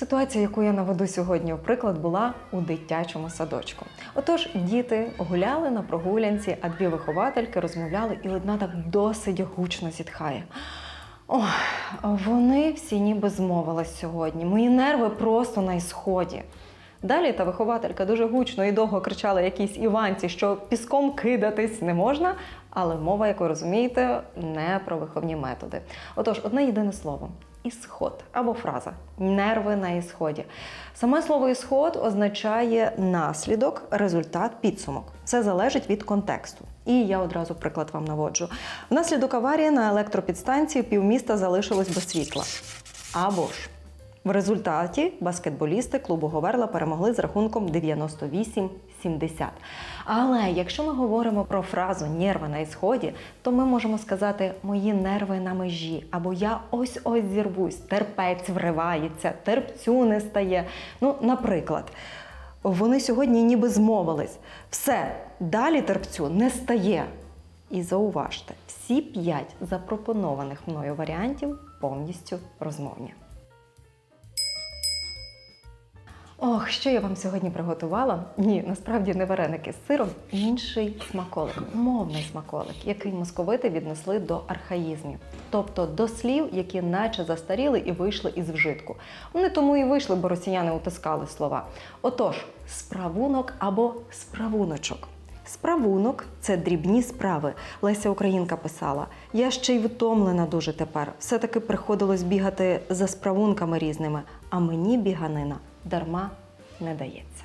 Ситуація, яку я наведу сьогодні, приклад, була у дитячому садочку. Отож, діти гуляли на прогулянці, а дві виховательки розмовляли, і одна так досить гучно зітхає. Ох, вони всі ніби змовились сьогодні. Мої нерви просто на ісході. Далі та вихователька дуже гучно і довго кричала якійсь Іванці, що піском кидатись не можна, але мова, як ви розумієте, не про виховні методи. Отож, одне єдине слово ісход або фраза нерви на ісході. Саме слово ісход означає наслідок, результат, підсумок. Це залежить від контексту. І я одразу приклад вам наводжу. Внаслідок аварії на електропідстанції півміста залишилось без світла. Або ж в результаті баскетболісти клубу Говерла перемогли з рахунком 98-70. Але якщо ми говоримо про фразу нерви на ісході, то ми можемо сказати мої нерви на межі, або я ось ось зірвусь, терпець вривається, терпцю не стає. Ну, наприклад. Вони сьогодні ніби змовились. Все, далі терпцю не стає. І зауважте, всі п'ять запропонованих мною варіантів повністю розмовні. Ох, що я вам сьогодні приготувала? Ні, насправді не вареники з сиром, інший смаколик, мовний смаколик, який московити віднесли до архаїзмів, тобто до слів, які наче застаріли і вийшли із вжитку. Вони тому і вийшли, бо росіяни утискали слова. Отож, справунок або справуночок. Справунок це дрібні справи. Леся Українка писала: я ще й втомлена дуже тепер. Все-таки приходилось бігати за справунками різними, а мені біганина дарма не дається.